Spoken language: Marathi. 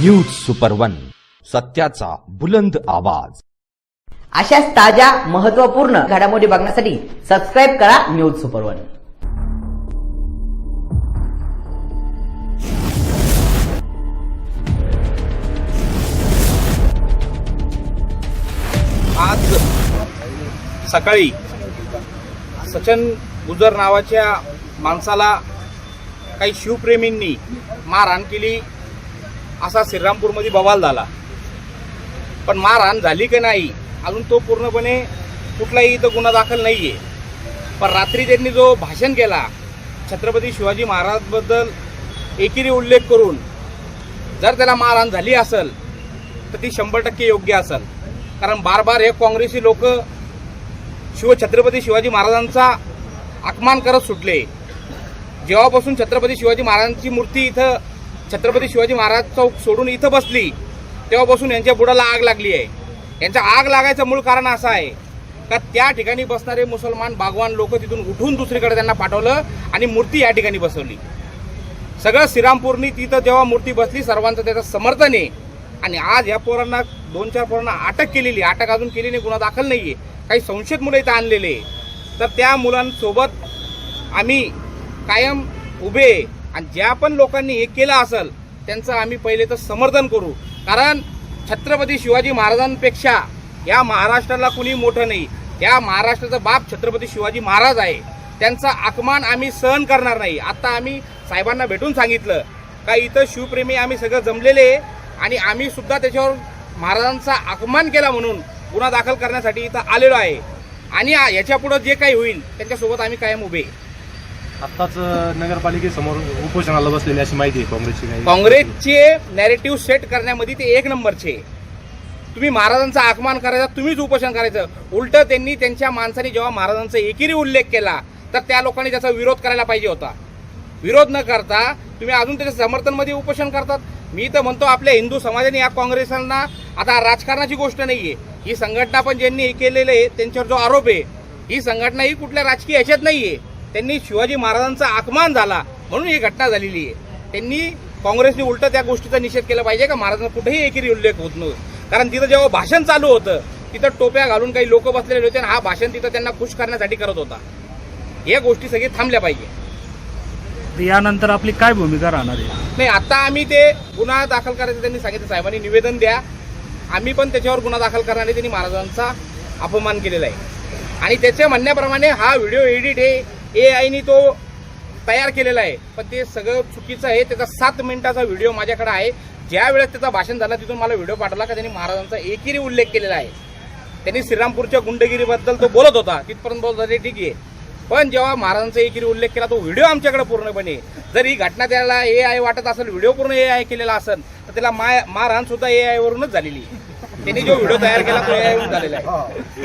न्यूज सुपर वन सत्याचा बुलंद आवाज. अशाच ताज्या महत्त्वपूर्ण घडामोडी बघण्यासाठी सबस्क्राईब करा न्यूज सुपर वन आज सकाळी सचन गुजर नावाच्या माणसाला काही शिवप्रेमींनी मारहाण केली. असा श्रीरामपूरमध्ये बवाल झाला. पण मारहाण झाली की नाही अजून तो पूर्णपणे कुठलाही इथं गुन्हा दाखल नाही आहे पण रात्री त्यांनी जो भाषण केला छत्रपती शिवाजी महाराजबद्दल एकेरी उल्लेख करून जर त्याला मारहाण झाली असेल तर ती शंभर टक्के योग्य असेल. कारण बार बार हे काँग्रेसी लोक शिव छत्रपती शिवाजी महाराजांचा अपमान करत सुटले. जेव्हापासून छत्रपती शिवाजी महाराजांची मूर्ती इथं छत्रपती शिवाजी महाराज चौक सोडून इथं बसली तेव्हापासून यांच्या बुडाला आग लागली आहे. यांचा आग लागायचं मूळ कारण असं आहे का त्या ठिकाणी बसणारे मुसलमान बागवान लोक तिथून उठून दुसरीकडे त्यांना पाठवलं आणि मूर्ती या ठिकाणी बसवली. सगळं श्रीरामपूरनी तिथं जेव्हा मूर्ती बसली सर्वांचं त्याचं समर्थन आहे. आणि आज या पोरांना दोन चार पोरांना अटक केलेली अटक अजून केली नाही गुन्हा दाखल नाहीये. काही संशयित मुलं इथं आणलेले आहे. तर त्या मुलांसोबत आम्ही कायम उभे आणि ज्या पण लोकांनी हे केलं असेल त्यांचं आम्ही पहिले तर समर्थन करू. कारण छत्रपती शिवाजी महाराजांपेक्षा या महाराष्ट्राला कुणी मोठं नाही. या महाराष्ट्राचा बाप छत्रपती शिवाजी महाराज आहे. त्यांचा अपमान आम्ही सहन करणार नाही. आता आम्ही साहेबांना भेटून सांगितलं का इथं शिवप्रेमी आम्ही सगळं जमलेले आहे आणि आम्ही सुद्धा त्याच्यावर महाराजांचा अपमान केला म्हणून गुन्हा दाखल करण्यासाठी इथं आलेलो आहे. आणि याच्यापुढं जे काही होईल त्यांच्यासोबत आम्ही कायम उभे. आहे. आत्ताच नगरपालिकेसमोर उपोषणाला बसलेली अशी माहिती आहे काँग्रेसची काही काँग्रेसचे नॅरेटिव्ह सेट करण्यामध्ये ते एक नंबरचे तुम्ही महाराजांचा आगमन करायचा तुम्हीच उपोषण करायचं. उलट त्यांनी त्यांच्या माणसाने जेव्हा महाराजांचा एकेरी उल्लेख केला तर त्या लोकांनी त्याचा विरोध करायला पाहिजे होता. विरोध न करता तुम्ही अजून त्याच्या समर्थनमध्ये उपोषण करतात. मी तर म्हणतो आपल्या हिंदू समाजाने या काँग्रेसांना आता राजकारणाची गोष्ट नाहीये. ही संघटना पण ज्यांनी हे केलेलं आहे त्यांच्यावर जो आरोप आहे ही संघटना ही कुठल्या राजकीय ह्याच्यात नाहीये. त्यांनी शिवाजी महाराजांचा आगमन झाला म्हणून ही घटना झालेली आहे. त्यांनी काँग्रेसने उलट त्या गोष्टीचा निषेध केला पाहिजे का? महाराजांना कुठेही एकेरी उल्लेख होत नव्हतं. कारण तिथं जेव्हा भाषण चालू होतं तिथं टोप्या घालून काही लोक बसलेले होते आणि हा भाषण तिथं त्यांना खुश करण्यासाठी करत होता. या गोष्टी सगळी थांबल्या पाहिजे. तर यानंतर आपली काय भूमिका राहणार आहे? नाही आता आम्ही ते गुन्हा दाखल करायचं त्यांनी सांगितलं. साहेबांनी निवेदन द्या. आम्ही पण त्याच्यावर गुन्हा दाखल करणारे त्यांनी महाराजांचा अपमान केलेला आहे. आणि त्याच्या म्हणण्याप्रमाणे हा व्हिडिओ एडिट आहे ए आयनी तो तयार केलेला आहे पण ते सगळं चुकीचं आहे त्याचा सात मिनिटाचा व्हिडिओ माझ्याकडे आहे ज्या वेळेस त्याचा भाषण झाला तिथून मला व्हिडिओ पाठवला का त्यांनी महाराजांचा एकेरी उल्लेख केलेला आहे त्यांनी श्रीरामपूरच्या गुंडगिरीबद्दल तो बोलत होता तिथपर्यंत बोलत होता ते ठीक आहे पण जेव्हा महाराजांचा एकेरी उल्लेख केला तो व्हिडिओ आमच्याकडे पूर्णपणे जर ही घटना त्याला ए आय वाटत असेल व्हिडिओ पूर्ण ए आय केलेला असेल तर त्याला माय मारहाण सुद्धा ए आय वरूनच झालेली आहे. त्यांनी जो व्हिडिओ तयार केला तो ए आयवरून झालेला आहे